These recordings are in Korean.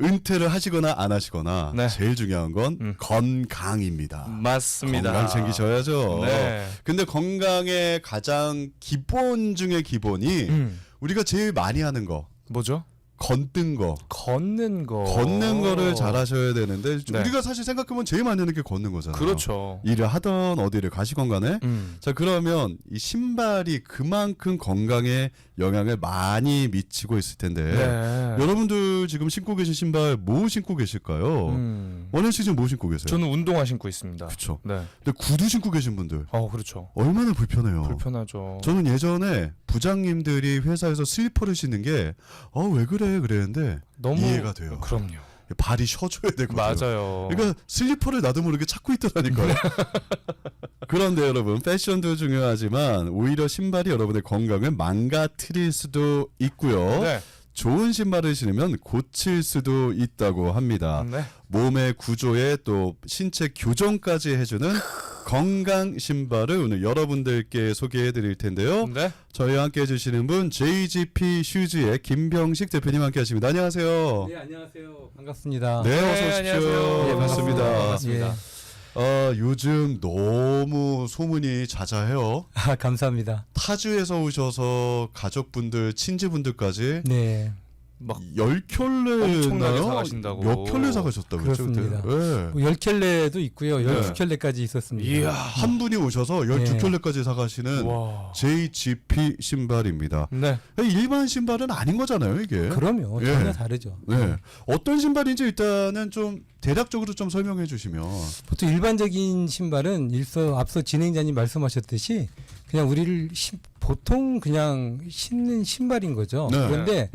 은퇴를 하시거나 안 하시거나 네. 제일 중요한 건 음. 건강입니다. 맞습니다. 건강 챙기셔야죠. 네. 근데 건강의 가장 기본 중에 기본이 음. 우리가 제일 많이 하는 거 뭐죠? 걷는 거. 걷는 거. 걷는 거를 잘 하셔야 되는데 네. 우리가 사실 생각해보면 제일 많이 하는 게 걷는 거잖아요. 그렇죠. 일을 하던 어디를 가시건 간에 음. 자 그러면 이 신발이 그만큼 건강에 영향을 많이 미치고 있을 텐데 네. 여러분들 지금 신고 계신 신발 뭐 신고 계실까요? 음. 원현 씨 지금 뭐 신고 계세요? 저는 운동화 신고 있습니다. 그렇죠. 네. 근데 구두 신고 계신 분들 어, 그렇죠. 얼마나 불편해요. 불편하죠. 저는 예전에 부장님들이 회사에서 슬리퍼를 신는 게 어 왜 그래 그랬는데 너무 이해가 돼요. 그럼요. 발이 쉬어줘야 되거든요. 맞아요. 그러니까 슬리퍼를 나도 모르게 찾고 있더라니까요. 그런데 여러분 패션도 중요하지만 오히려 신발이 여러분의 건강을 망가뜨릴 수도 있고요. 네. 좋은 신발을 신으면 고칠 수도 있다고 합니다. 네. 몸의 구조에 또 신체 교정까지 해주는 건강 신발을 오늘 여러분들께 소개해 드릴 텐데요. 네. 저희와 함께 해주시는 분 JGP 슈즈의 김병식 대표님 함께 하십니다. 안녕하세요. 네 안녕하세요 반갑습니다. 네, 네, 어서 오십시오. 안녕하세요. 네, 반갑습니다. 반갑습니다. 어, 요즘 너무 소문이 자자해요. 아 감사합니다. 타주에서 오셔서 가족분들, 친지분들까지 네 막열 켤레 엄청나게 사가신다고. 몇 켤레 사가셨다고 그때? 그렇습니다. 예. 뭐 10켤레도 있고요. 네. 12켤레까지 있었습니다. 이야. 한 분이 오셔서 네. 12켤레까지 사가시는 와. JGP 신발입니다. 네. 일반 신발은 아닌 거잖아요, 이게. 그럼요. 예. 전혀 다르죠. 네. 어떤 신발인지 일단은 좀 대략적으로 좀 설명해 주시면. 보통 일반적인 신발은 일서 앞서 진행자님 말씀하셨듯이 그냥 우리를 신- 보통 그냥 신는 신발인 거죠. 네. 그런데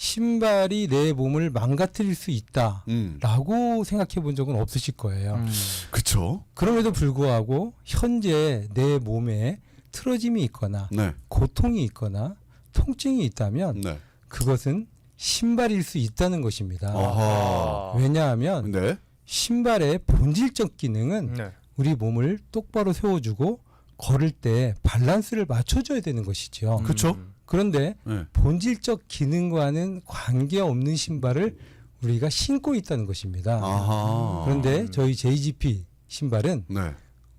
신발이 내 몸을 망가뜨릴 수 있다라고 음. 생각해 본 적은 없으실 거예요. 음. 그쵸? 그럼에도 불구하고 현재 내 몸에 틀어짐이 있거나 네. 고통이 있거나 통증이 있다면 네. 그것은 신발일 수 있다는 것입니다. 아하. 왜냐하면 네. 신발의 본질적 기능은 네. 우리 몸을 똑바로 세워주고 걸을 때 밸런스를 맞춰줘야 되는 것이죠. 음. 그쵸? 그런데 네. 본질적 기능과는 관계없는 신발을 우리가 신고 있다는 것입니다. 아하. 그런데 저희 JGP 신발은 네.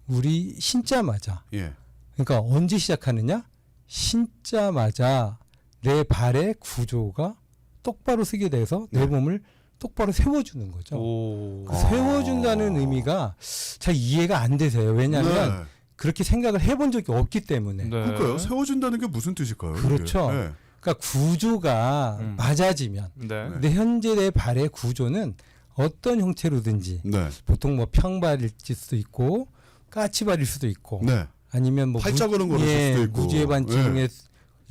우리 신자마자 예. 그러니까 언제 시작하느냐? 신자마자 내 발의 구조가 똑바로 서게 돼서 내 네. 몸을 똑바로 세워주는 거죠. 오. 그 아. 세워준다는 의미가 잘 이해가 안 되세요. 왜냐하면 네. 그렇게 생각을 해본 적이 없기 때문에. 네. 그러니까요. 세워준다는 게 무슨 뜻일까요? 그렇죠. 네. 그러니까 구조가 음. 맞아지면 네. 네. 근데 현재 내 발의 구조는 어떤 형태로든지 네. 보통 뭐 평발일 수도 있고 까치발일 수도 있고 네. 아니면 뭐 팔자걸음 걸었을 예, 수도 있고. 무지해반증일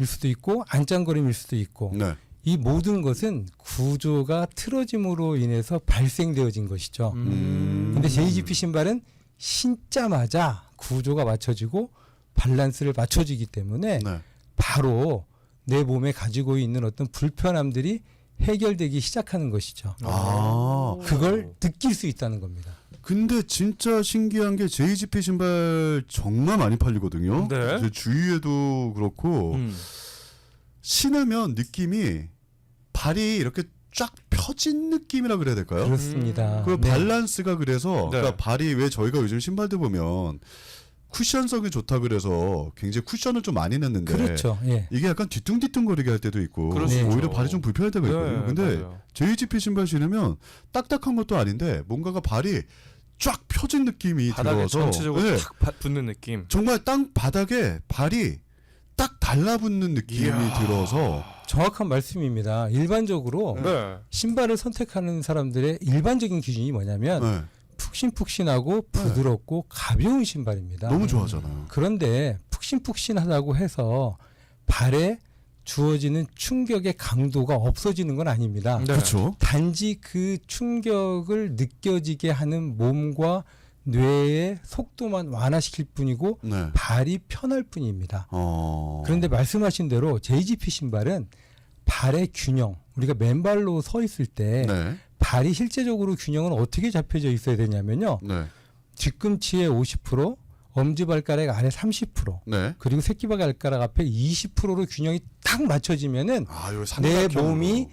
수도 있고 안짱거림일 수도 있고 네. 이 모든 것은 구조가 틀어짐으로 인해서 발생되어진 것이죠. 음. 근데 JGP 신발은 신자마자 구조가 맞춰지고 밸런스를 맞춰지기 때문에 네. 바로 내 몸에 가지고 있는 어떤 불편함들이 해결되기 시작하는 것이죠. 아. 그걸 느낄 수 있다는 겁니다. 근데 진짜 신기한 게 JGP 신발 정말 많이 팔리거든요. 네. 제 주위에도 그렇고 음. 신으면 느낌이 발이 이렇게 쫙 펴진 느낌이라 그래야 될까요? 그렇습니다. 그 네. 밸런스가 그래서 네. 그러니까 발이 왜 저희가 요즘 신발들 보면 쿠션성이 좋다 그래서 굉장히 쿠션을 좀 많이 넣는데 그렇죠. 예. 이게 약간 뒤뚱뒤뚱거리게 할 때도 있고 수 오히려. 발이 좀 불편할 때가 있거든요. 네, 근데 맞아요. JGP 신발 신으면 딱딱한 것도 아닌데 뭔가가 발이 쫙 펴진 느낌이 바닥에 들어서 전체적으로 네. 탁 바- 붙는 느낌. 정말 땅 바닥에 발이 딱 달라붙는 느낌이 이야. 들어서 정확한 말씀입니다. 일반적으로 네. 신발을 선택하는 사람들의 일반적인 기준이 뭐냐면 네. 푹신푹신하고 부드럽고 가벼운 신발입니다. 너무 좋아하잖아요. 그런데 푹신푹신하다고 해서 발에 주어지는 충격의 강도가 없어지는 건 아닙니다. 네. 그렇죠. 단지 그 충격을 느껴지게 하는 몸과 뇌의 속도만 완화시킬 뿐이고 네. 발이 편할 뿐입니다. 어. 그런데 말씀하신 대로 JGP 신발은 발의 균형, 우리가 맨발로 서 있을 때 네. 발이 실제적으로 균형은 어떻게 잡혀져 있어야 되냐면요. 네. 뒤꿈치에 50%, 엄지발가락 아래 30%, 네. 그리고 새끼발가락 앞에 20%로 균형이 딱 맞춰지면은 아, 요내 몸이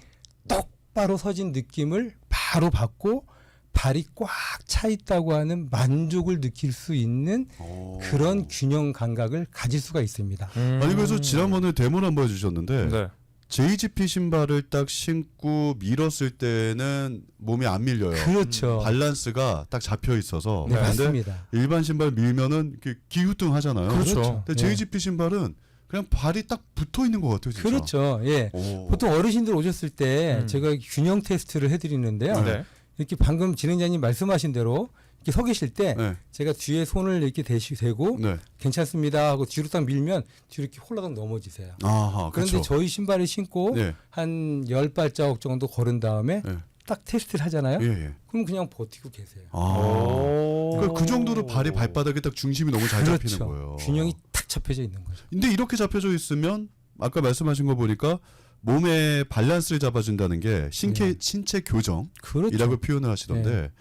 똑바로 서진 느낌을 바로 받고 발이 꽉 차 있다고 하는 만족을 느낄 수 있는 오. 그런 균형 감각을 가질 수가 있습니다. 음. 아니 그래서 지난번에 데모를 한번 해주셨는데 네. JGP 신발을 딱 신고 밀었을 때는 몸이 안 밀려요. 그렇죠. 밸런스가 딱 잡혀 있어서. 네, 근데 맞습니다. 일반 신발 밀면은 이렇게 기우뚱 하잖아요. 그렇죠. 근데 예. JGP 신발은 그냥 발이 딱 붙어 있는 것 같아요. 진짜. 그렇죠. 예. 오. 보통 어르신들 오셨을 때 음. 제가 균형 테스트를 해드리는데요. 네. 이렇게 방금 진행자님 말씀하신 대로 이렇게 서 계실 때 네. 제가 뒤에 손을 이렇게 대시 대고 네. 괜찮습니다 하고 뒤로 딱 밀면 뒤로 이렇게 홀라당 넘어지세요. 아하. 그런데 그렇죠. 저희 신발을 신고 네. 한열 발자국 정도 걸은 다음에 네. 딱 테스트를 하잖아요. 예, 예. 그럼 그냥 버티고 계세요. 아. 오. 그러니까 그 정도로 발이 발바닥에 딱 중심이 너무 잘 잡히는 그렇죠. 거예요. 균형이 탁 잡혀져 있는 거죠. 근데 이렇게 잡혀져 있으면 아까 말씀하신 거 보니까 몸의 밸런스를 잡아준다는 게 신체 네. 신체 교정이라고 그렇죠. 표현을 하시던데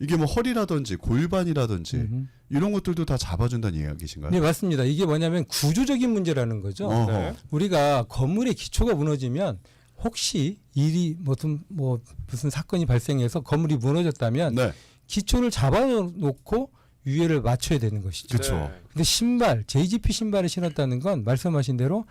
이게 뭐 허리라든지 골반이라든지 음흠. 이런 것들도 다 잡아준다는 이야기신가요? 네 맞습니다. 이게 뭐냐면 구조적인 문제라는 거죠. 어허. 네. 우리가 건물의 기초가 무너지면 혹시 일이 무슨 뭐 무슨 사건이 발생해서 건물이 무너졌다면 네. 기초를 잡아놓고 위에를 맞춰야 되는 것이죠. 그쵸. 네. 근데 신발 JGP 신발을 신었다는 건 말씀하신 대로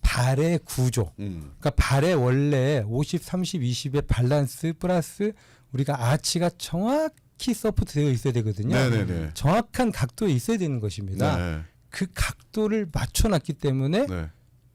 발의 구조, 음. 그러니까 발의 원래 50, 30, 20의 밸런스 플러스 우리가 아치가 정확 히 서포트 되어 있어야 되거든요. 네네네. 정확한 각도에 있어야 되는 것입니다. 네. 그 각도를 맞춰놨기 때문에 네.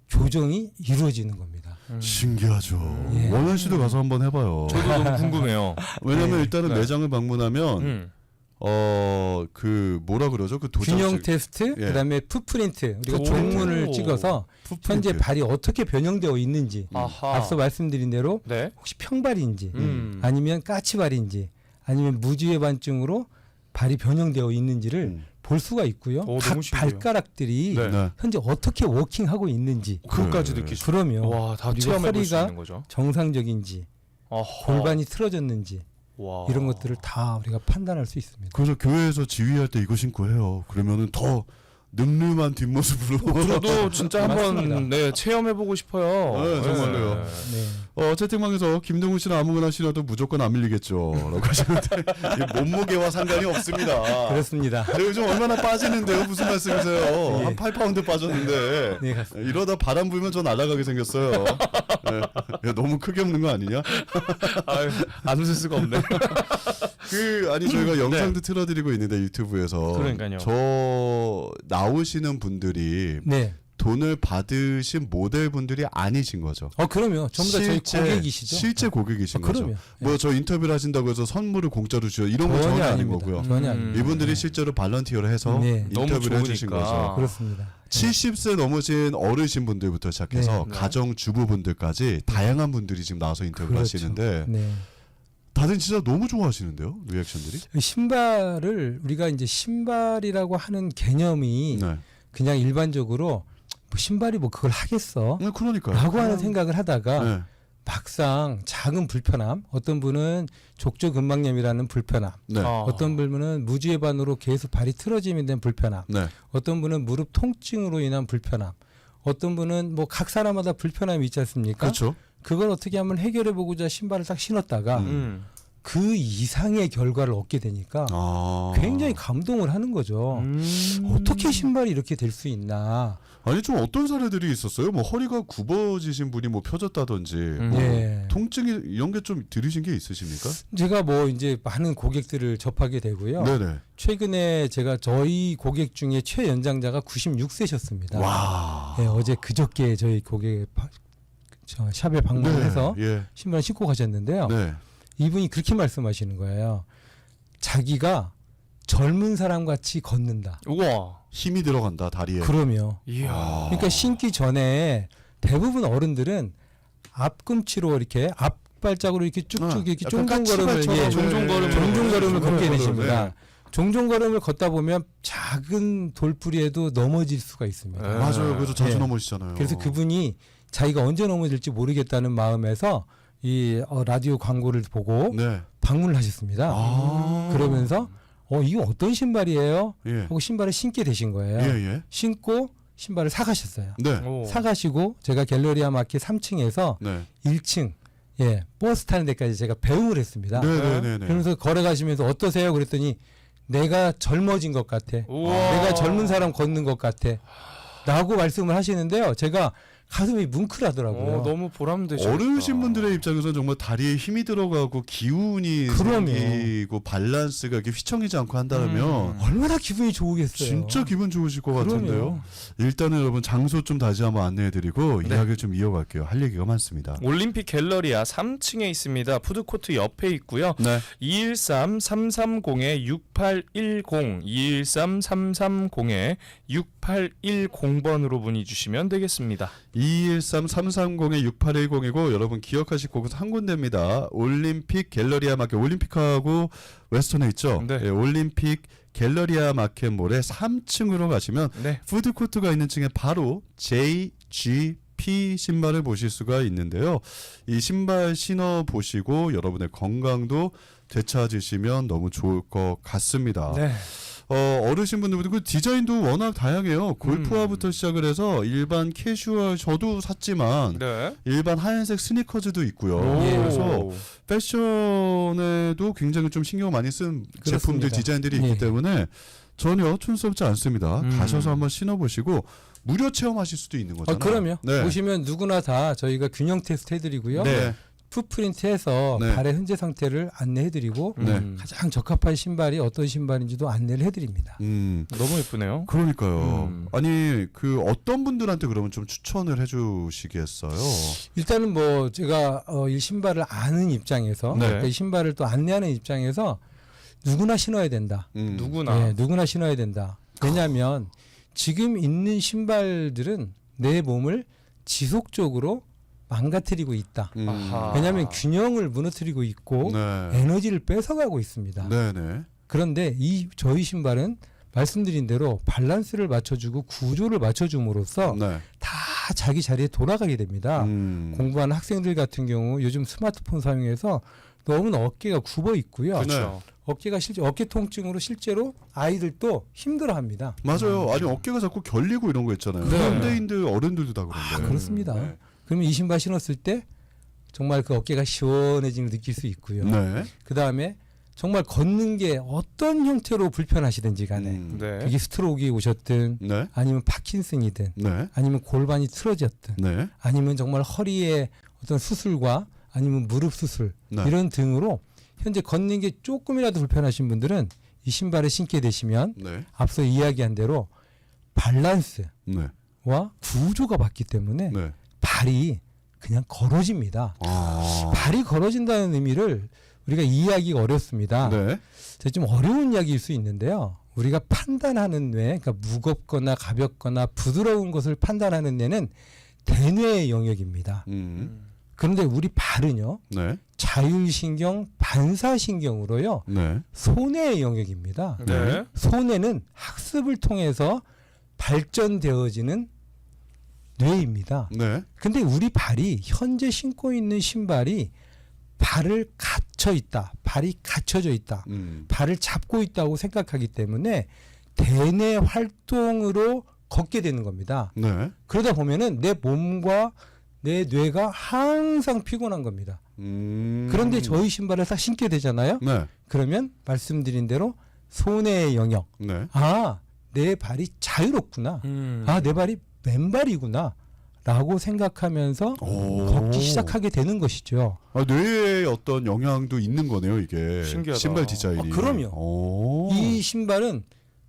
교정이 이루어지는 겁니다. 음. 신기하죠. 예. 원현 씨도 가서 한번 해봐요. 저도 너무 궁금해요. 왜냐면 네. 일단은 네. 매장을 방문하면 음. 어 그 뭐라 그러죠? 그 도장 균형 테스트, 예. 그다음에 풋프린트 우리가 오. 종문을 찍어서 현재 발이 어떻게 변형되어 있는지 아하. 앞서 말씀드린 대로 네. 혹시 평발인지 음. 아니면 까치발인지 아니면 무지외반증으로 발이 변형되어 있는지를 음. 볼 수가 있고요. 오, 각 너무 신기해요. 발가락들이 네. 네. 현재 어떻게 워킹하고 있는지 그것까지 네. 그러면 와, 다수 허리가. 정상적인지 아하. 골반이 틀어졌는지 와. 이런 것들을 다 우리가 판단할 수 있습니다. 그래서 교회에서 지휘할 때 이거 신고 해요. 그러면은 더 늠름한 뒷모습으로. 저도 진짜 한번. 네, 체험해 보고 싶어요. 네, 정말로요. 네. 어, 채팅방에서 김동훈 씨는 아무거나 신어도 무조건 안 밀리겠죠. 라고 하시는데 이게 몸무게와 상관이 없습니다. 그렇습니다. 제가 요즘 얼마나 빠지는데요? 무슨 말씀이세요? 예. 한 8파운드 빠졌는데 네, 같습니다. 이러다 바람 불면 저 날아가게 생겼어요. 예. 야, 너무 크게 없는 거 아니냐? 아유, 안 웃을 수가 없네. 그 아니 저희가 영상도 틀어드리고 있는데 유튜브에서 그러니까요. 저 나오시는 분들이 네. 돈을 받으신 모델분들이 아니신 거죠. 어, 그러면 전부 다 저희 고객이시죠? 실제 고객이신 어, 거죠. 그럼요. 뭐 저 인터뷰를 하신다고 해서 선물을 공짜로 주어 이런 건 전혀 아닌 아닙니다. 거고요. 전혀 음. 아닙니다. 이분들이 실제로 발런티어를 해서 네. 인터뷰를 해주신 좋으니까. 거죠. 그렇습니다. 70세 넘으신 어르신 분들부터 시작해서 네. 가정 주부분들까지 다양한 분들이 지금 나와서 인터뷰를 그렇죠. 하시는데 네. 다들 진짜 너무 좋아하시는데요 리액션들이. 신발을 우리가 이제 신발이라고 하는 개념이 네. 그냥 일반적으로 뭐 신발이 뭐 그걸 하겠어? 네, 그러니까요. 라고 하는 그냥- 생각을 하다가 네. 막상 작은 불편함, 어떤 분은 족저근막염이라는 불편함, 네. 아. 어떤 분은 무지외반으로 계속 발이 틀어지면 된 불편함, 네. 어떤 분은 무릎 통증으로 인한 불편함, 어떤 분은 뭐 각 사람마다 불편함이 있지 않습니까? 그렇죠. 그걸 어떻게 하면 해결해 보고자 신발을 딱 신었다가 음. 음. 그 이상의 결과를 얻게 되니까 아. 굉장히 감동을 하는 거죠. 음. 어떻게 신발이 이렇게 될 수 있나? 아니 좀 어떤 사례들이 있었어요? 뭐 허리가 굽어지신 분이 뭐 펴졌다든지 음. 뭐 네. 통증이 이런 게 좀 들으신 게 있으십니까? 제가 뭐 이제 많은 고객들을 접하게 되고요. 네네. 최근에 제가 저희 고객 중에 최연장자가 96세셨습니다. 와. 네, 어제 그저께 저희 고객 파- 저 샵에 방문을 해서 예. 신발 신고 가셨는데요. 네. 이분이 그렇게 말씀하시는 거예요. 자기가 젊은 사람 같이 걷는다. 우와. 힘이 들어간다 다리에. 그러며 이야. 아. 그러니까 신기 전에 대부분 어른들은 앞꿈치로 이렇게 앞발짝으로 이렇게 쭉쭉 아, 이렇게 약간 종종 걸음을 까치발처럼 예, 종종 걸음을 종종 걸음을 걷게 종종걸음, 되십니다. 네. 종종 걸음을 걷다 보면 작은 돌부리에도 넘어질 수가 있습니다. 네. 맞아요. 그래서 자주 예. 넘어지잖아요. 그래서 그분이 자기가 언제 넘어질지 모르겠다는 마음에서 이 어, 라디오 광고를 보고 네. 방문을 하셨습니다. 아. 그러면서 어 이거 어떤 신발이에요? 예. 하고 신발을 신게 되신 거예요. 예, 예. 신고 신발을 사가셨어요. 네. 오. 사가시고 제가 갤러리아 마켓 3층에서 네. 1층 예, 버스 타는 데까지 제가 배웅을 했습니다. 네네네네. 그러면서 걸어가시면서 어떠세요? 그랬더니 내가 젊어진 것 같아. 우와. 내가 젊은 사람 걷는 것 같아. 라고 말씀을 하시는데요. 제가 가슴이 뭉클하더라고요. 어, 너무 보람되죠. 어르신 분들의 입장에서는 정말 다리에 힘이 들어가고 기운이 그럼요. 생기고 밸런스가 이렇게 휘청이지 않고 한다면 음. 얼마나 기분이 좋으겠어요. 진짜 기분 좋으실 것 그럼요. 같은데요. 일단은 여러분 장소 좀 다시 한번 안내해드리고 네. 이야기를 좀 이어갈게요. 할 얘기가 많습니다. 올림픽 갤러리아 3층에 있습니다. 푸드코트 옆에 있고요. 네. 213-330-6810 213-330-6810번으로 문의 주시면 되겠습니다. 213-330-6810이고 여러분 기억하실 곳은 한 군데입니다. 올림픽 갤러리아 마켓 올림픽하고 웨스턴에 있죠. 네. 예, 올림픽 갤러리아 마켓몰의 3층으로 가시면 네. 푸드 코트가 있는 층에 바로 JGP 신발을 보실 수가 있는데요. 이 신발 신어 보시고 여러분의 건강도 되찾으시면 너무 좋을 것 같습니다. 네. 어, 어르신분들도 그 디자인도 워낙 다양해요. 골프화부터 음. 시작을 해서 일반 캐주얼 저도 샀지만 네. 일반 하얀색 스니커즈도 있고요. 오. 예. 그래서 패션에도 굉장히 좀 신경 많이 쓴 제품들 그렇습니다. 디자인들이 있기 예. 때문에 전혀 촌스럽지 않습니다. 음. 가셔서 한번 신어보시고 무료 체험하실 수도 있는 어, 거잖아요. 그럼요. 네. 보시면 누구나 다 저희가 균형 테스트 해드리고요. 네. 풋프린트해서 네. 발의 현재 상태를 안내해드리고 네. 음. 가장 적합한 신발이 어떤 신발인지도 안내를 해드립니다. 음. 너무 예쁘네요. 그러니까요. 음. 아니 그 어떤 분들한테 그러면 좀 추천을 해주시겠어요? 일단은 뭐 제가 어, 이 신발을 아는 입장에서 네. 그러니까 이 신발을 또 안내하는 입장에서 누구나 신어야 된다. 음. 누구나. 예, 누구나 신어야 된다. 왜냐하면 지금 있는 신발들은 내 몸을 지속적으로 망가뜨리고 있다. 음. 아하. 왜냐하면 균형을 무너뜨리고 있고 네. 에너지를 뺏어가고 있습니다. 네네. 그런데 이 저희 신발은 말씀드린 대로 밸런스를 맞춰주고 구조를 맞춰줌으로써 네. 다 자기 자리에 돌아가게 됩니다. 음. 공부하는 학생들 같은 경우 요즘 스마트폰 사용해서 너무나 어깨가 굽어 있고요. 그렇죠. 어깨가 실제 어깨 통증으로 실제로 아이들도 힘들어합니다. 맞아요. 아니 어깨가 자꾸 결리고 이런 거 있잖아요. 네. 현대인들 어른들도 다 그런데. 아, 그렇습니다. 네. 그러면 이 신발 신었을 때 정말 그 어깨가 시원해짐을 느낄 수 있고요. 네. 그 다음에 정말 걷는 게 어떤 형태로 불편하시든지 간에 음. 네. 그게 스트로크이 오셨든 네. 아니면 파킨슨이든 네. 아니면 골반이 틀어졌든 네. 아니면 정말 허리에 어떤 수술과 아니면 무릎 수술 네. 이런 등으로 현재 걷는 게 조금이라도 불편하신 분들은 이 신발을 신게 되시면 네. 앞서 이야기한 대로 밸런스와 네. 구조가 바뀌기 때문에 네. 발이 그냥 걸어집니다. 아. 발이 걸어진다는 의미를 우리가 이해하기가 어렵습니다. 네. 제가 좀 어려운 이야기일 수 있는데요. 우리가 판단하는 뇌, 그러니까 무겁거나 가볍거나 부드러운 것을 판단하는 뇌는 대뇌의 영역입니다. 음. 그런데 우리 발은요, 네. 자율신경, 반사신경으로요, 네. 손해의 영역입니다. 네. 손해는 학습을 통해서 발전되어지는 뇌입니다. 네. 근데 우리 발이 현재 신고 있는 신발이 발을 갇혀 있다. 발이 갇혀져 있다. 음. 발을 잡고 있다고 생각하기 때문에 대뇌 활동으로 걷게 되는 겁니다. 네. 그러다 보면은 내 몸과 내 뇌가 항상 피곤한 겁니다. 음. 그런데 저희 신발을 딱 신게 되잖아요. 네. 그러면 말씀드린 대로 손해의 영역. 네. 아, 내 발이 자유롭구나. 음. 아, 내 발이 맨발이구나. 라고 생각하면서 오. 걷기 시작하게 되는 것이죠. 아, 뇌에 어떤 영향도 있는 거네요, 이게. 신기하다. 신발 디자인이. 아, 그럼요. 오. 이 신발은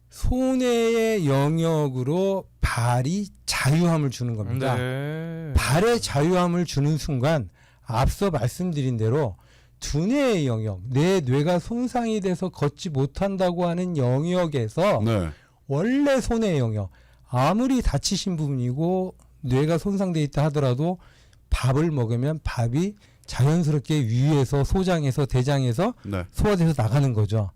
손해의 영역으로 발이 자유함을 주는 겁니다. 네. 발의 자유함을 주는 순간 앞서 말씀드린 대로 두뇌의 영역, 내 뇌가 손상이 돼서 걷지 못한다고 하는 영역에서 네. 원래 손해의 영역, 아무리 다치신 부분이고 뇌가 손상돼 있다 하더라도 밥을 먹으면 밥이 자연스럽게 위에서 소장에서 대장에서 네. 소화돼서 나가는 거죠.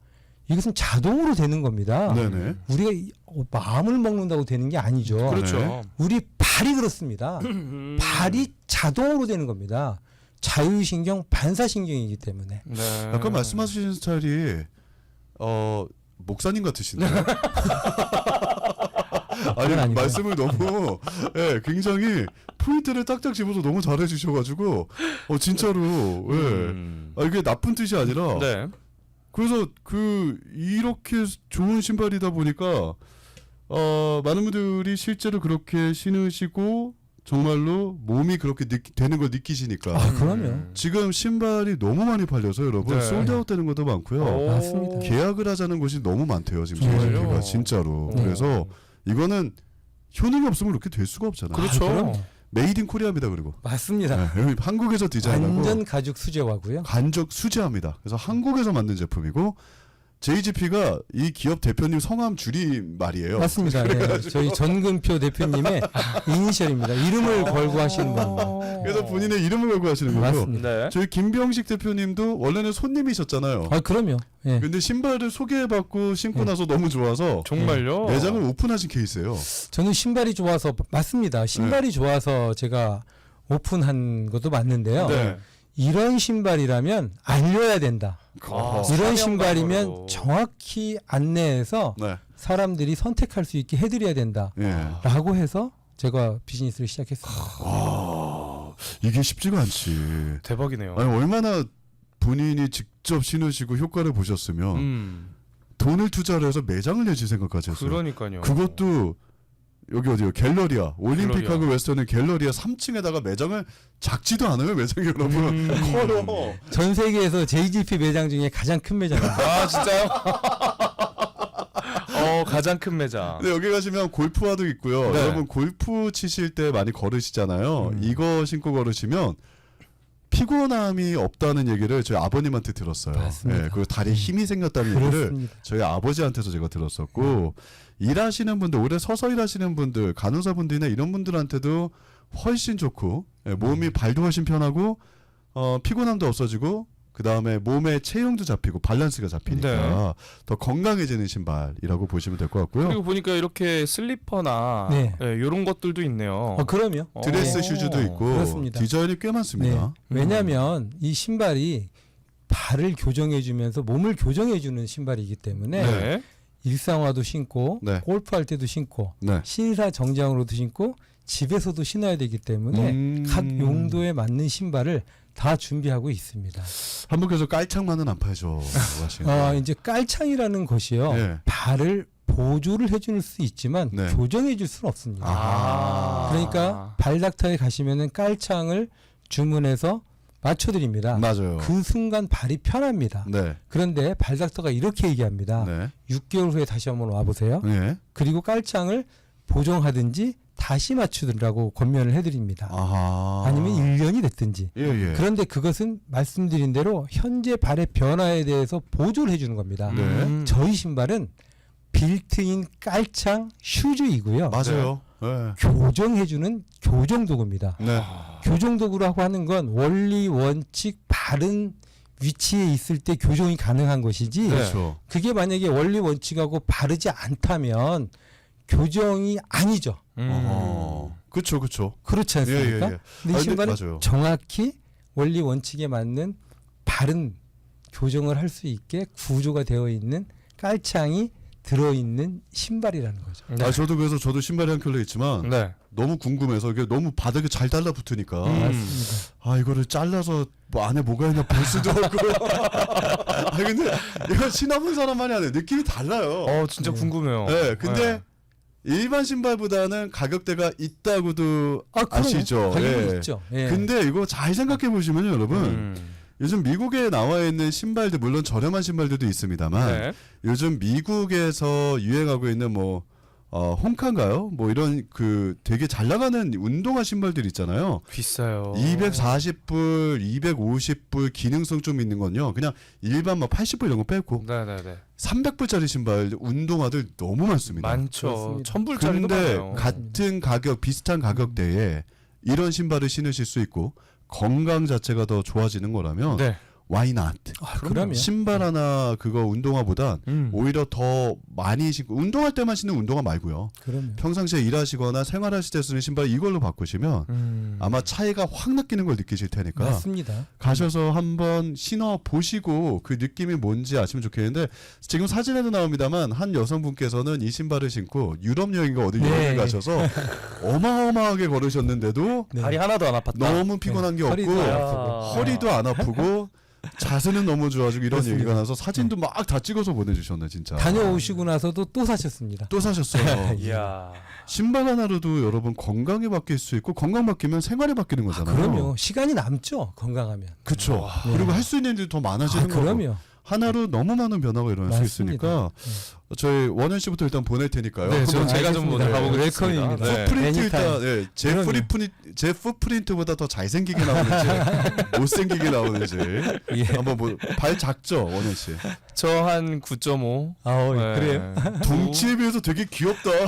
이것은 자동으로 되는 겁니다. 네네. 우리가 이- 어, 마음을 먹는다고 되는 게 아니죠. 그렇죠. 우리 발이 그렇습니다. 음. 발이 자동으로 되는 겁니다. 자율신경, 반사신경이기 때문에. 네. 약간 말씀하시는 스타일이 어 목사님 같으신데요. 아니 아니고요. 말씀을 너무 예, 굉장히 포인트를 딱딱 집어서 너무 잘해 주셔 가지고 어 진짜로 예. 음. 아 이게 나쁜 뜻이 아니라 네. 그래서 그 이렇게 좋은 신발이다 보니까 어 많은 분들이 실제로 그렇게 신으시고 정말로 몸이 그렇게 느끼, 되는 걸 느끼시니까 아, 그럼요. 음. 지금 신발이 너무 많이 팔려서 여러분 네. 솔드아웃 되는 것도 많고요. 오. 맞습니다. 계약을 하자는 곳이 너무 많대요 지금 정말요? JGP가 진짜로. 네. 그래서 이거는 효능이 없으면 그렇게 될 수가 없잖아요. 그렇죠. 아. 메이드 인 코리아입니다 그리고 맞습니다. 네, 여기 한국에서 디자인하고 완전 가죽 수제화고요. 간접 수제합니다. 그래서 한국에서 만든 제품이고 JGP가 이 기업 대표님 성함 줄임 말이에요. 맞습니다. 예, 저희 전근표 대표님의 이니셜입니다. 이름을 걸고 하시는 분. 그래서 본인의 이름을 걸고 하시는 거고 맞습니다. 네. 저희 김병식 대표님도 원래는 손님이셨잖아요. 아, 그럼요. 예. 근데 신발을 소개해받고 신고 네. 나서 너무 좋아서 정말요? 매장을 오픈하신 케이스예요. 저는 신발이 좋아서 맞습니다. 신발이 좋아서 제가 오픈한 것도 맞는데요. 네. 이런 신발이라면 알려야 된다. 아, 이런 사명감으로. 신발이면 정확히 안내해서 네. 사람들이 선택할 수 있게 해드려야 된다. 예. 라고 해서 제가 비즈니스를 시작했습니다. 아, 이게 쉽지가 않지. 대박이네요. 아니 얼마나 본인이 직접 신으시고 효과를 보셨으면 음. 돈을 투자를 해서 매장을 내실 생각까지 했어요. 그러니까요. 그것도 여기 어디요? 갤러리아. 올림픽하고 갤러리아. 웨스턴의 갤러리아 3층에다가 매장을 작지도 않아요. 매장이 여러분. 음. 커요. 전 세계에서 JGP 매장 중에 가장 큰 매장입니다. 아 진짜요? 어 가장 큰 매장. 근데 여기 가시면 골프화도 있고요. 네. 여러분 골프 치실 때 많이 걸으시잖아요. 음. 이거 신고 걸으시면 피곤함이 없다는 얘기를 저희 아버님한테 들었어요. 맞습니다. 예, 그리고 다리에 힘이 생겼다는 얘기를 그렇습니다. 저희 아버지한테서 제가 들었었고 일하시는 분들 오래 서서 일하시는 분들 간호사분들이나 이런 분들한테도 훨씬 좋고 예, 몸이 발도 훨씬 편하고 어, 피곤함도 없어지고 그 다음에 몸의 체형도 잡히고 밸런스가 잡히니까 네. 더 건강해지는 신발이라고 보시면 될 것 같고요. 그리고 보니까 이렇게 슬리퍼나 네. 이런 것들도 있네요. 어, 그럼요. 어. 드레스 슈즈도 있고 그렇습니다. 디자인이 꽤 많습니다. 네. 왜냐하면 이 신발이 발을 교정해주면서 몸을 교정해주는 신발이기 때문에 네. 일상화도 신고 네. 골프할 때도 신고 네. 신사 정장으로도 신고 집에서도 신어야 되기 때문에 음. 각 용도에 맞는 신발을 다 준비하고 있습니다. 한국에서 깔창만은 안 어, 거. 이제 깔창이라는 것이요 네. 발을 보조를 해줄 수 있지만 네. 교정해줄 수는 없습니다. 아. 그러니까 발닥터에 가시면은 깔창을 주문해서 맞춰드립니다. 맞아요. 그 순간 발이 편합니다. 네. 그런데 발닥터가 이렇게 얘기합니다. 네. 6개월 후에 다시 한번 와보세요. 네. 그리고 깔창을 보정하든지 다시 맞추더라고 권면을 해드립니다. 아하. 아니면 1년이 됐든지. 예, 예. 그런데 그것은 말씀드린 대로 현재 발의 변화에 대해서 보조를 해주는 겁니다. 네. 음. 저희 신발은 빌트인 깔창 슈즈이고요. 맞아요. 네. 교정해주는 교정 도구입니다. 네. 아. 교정 도구라고 하는 건 원리 원칙 바른 위치에 있을 때 교정이 가능한 것이지 네. 그렇죠. 그게 만약에 원리 원칙하고 바르지 않다면 교정이 아니죠. 어. 그렇죠, 그렇죠. 그렇지 예, 않습니까? 예, 예. 근데 아, 이 신발은 맞아요. 정확히 원리 원칙에 맞는 바른 교정을 할 수 있게 구조가 되어 있는 깔창이 들어 있는 신발이라는 거죠. 네. 아, 저도 그래서 저도 신발이 한 켤레 있지만 네. 너무 궁금해서 이게 너무 바닥에 잘 달라붙으니까 음. 맞습니다. 아 이거를 잘라서 뭐 안에 뭐가 있나 볼 수도 없고. 아 근데 이거 신어본 사람만이 아니에요. 느낌이 달라요. 어 진짜 네. 궁금해요. 네, 근데 일반 신발보다는 가격대가 있다고도 아. 아시죠? 가격이 예. 있죠. 예. 근데 이거 잘 생각해 보시면 여러분 음. 요즘 미국에 나와 있는 신발들 물론 저렴한 신발들도 있습니다만 네. 요즘 미국에서 유행하고 있는 뭐 어, 홍카인가요? 뭐 이런 그 되게 잘 나가는 운동화 신발들 있잖아요. 비싸요. 240불, 250불 기능성 좀 있는 건요. 그냥 일반 막 80불 이런 거 빼고 네네네. 300불짜리 신발 운동화들 너무 많습니다. 많죠. 그렇습니다. 천불짜리도 근데 많아요. 같은 가격 비슷한 가격대에 이런 신발을 신으실 수 있고 건강 자체가 더 좋아지는 거라면 네. Why not? 아, 그러면 신발 하나 그거 운동화보단 음. 오히려 더 많이 신고 운동할 때만 신는 운동화 말고요. 그러면 평상시에 일하시거나 생활하실 때 쓰는 신발 이걸로 바꾸시면 음. 아마 차이가 확 느끼는 걸 느끼실 테니까 맞습니다. 가셔서 한번 신어 보시고 그 느낌이 뭔지 아시면 좋겠는데 지금 사진에도 나옵니다만 한 여성분께서는 이 신발을 신고 유럽 여행가 어디 네. 여행 가셔서 어마어마하게 걸으셨는데도 네. 발이 하나도 안 아팠다. 너무 피곤한 게 허리도 없고 안 야. 아프고. 허리도 안 아프고 자세는 너무 좋아지고 이런 그렇습니다. 얘기가 나서 사진도 막 다 찍어서 보내주셨네 진짜. 다녀오시고 나서도 또 사셨습니다. 또 사셨어요. 이야. 신발 하나로도 여러분 건강이 바뀔 수 있고 건강 바뀌면 생활이 바뀌는 아, 거잖아요. 그럼요. 시간이 남죠. 건강하면. 그렇죠. 와. 그리고 할 수 있는 일이 더 아, 많아지는 거고 그럼요. 하나로 너무 많은 변화가 일어날 수 맞습니다. 있으니까 저희 원현 씨부터 일단 보낼 테니까요. 네, 저 한번 제가 좀 먼저 알겠습니다. 가보겠습니다. 웰컴입니다. 네. 프린트. 일단 네, 제. 프리프리 제 풋프린트보다 더 잘생기게 나오는지 못생기게 나오는지 예. 한번 뭐, 발 작죠 원현 씨. 저 한 9.5. 아, 어, 네. 그래요? 덩치에 비해서 되게 귀엽다.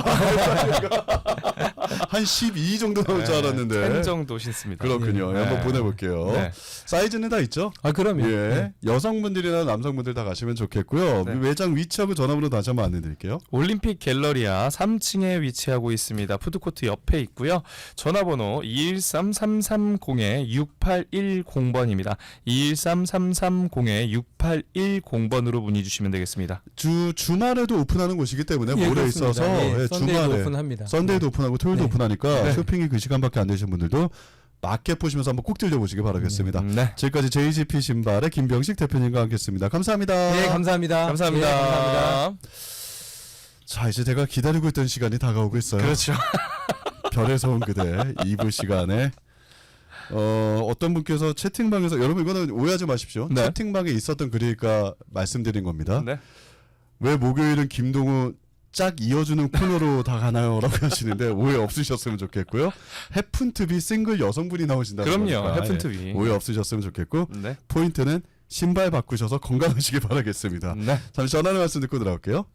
한 12 정도 나올 줄 알았는데. 10 정도 신습니다. 그렇군요. 네. 한번 보내볼게요. 네. 사이즈는 다 있죠? 아, 그럼요. 예. 네. 여성분들이나 남성분들 다 가시면 좋겠고요. 네. 매장 위치하고 전화번호 다시 한번 안내드릴게요. 올림픽 갤러리아 3층에 위치하고 있습니다. 푸드코트 옆에 있고요. 전화번호 213-330-6810번입니다. 213-330-6810번으로 문의 주시면 되겠습니다. 주 주말에도 오픈하는 곳이기 때문에 예, 모레 그렇습니다. 있어서 예, 예, 썬데이도 주말에 오픈합니다. 썬데이도 오픈하고 토요일도 네. 오픈하니까 네. 쇼핑이 그 시간밖에 안 되신 분들도 마켓 보시면서 한번 꼭 들려보시기 바라겠습니다. 음, 네. 지금까지 JGP 신발의 김병식 대표님과 함께했습니다. 감사합니다. 네, 감사합니다. 감사합니다. 예, 감사합니다. 자 이제 제가 기다리고 있던 시간이 다가오고 있어요. 그렇죠. 별에서 온 그대 2부 시간에 어, 어떤 분께서 채팅방에서 여러분 이거는 오해하지 마십시오. 네. 채팅방에 있었던 글이니까 말씀드린 겁니다. 네. 왜 목요일은 김동우 짝 이어주는 코너로 다 가나요?라고 하시는데 오해 없으셨으면 좋겠고요. 해픈투비 싱글 여성분이 나오신다는 그럼요. 거니까, 해픈투비. 예, 오해 없으셨으면 좋겠고 네. 포인트는 신발 바꾸셔서 건강하시길 바라겠습니다. 네. 잠시 전하는 말씀 듣고 들어갈게요.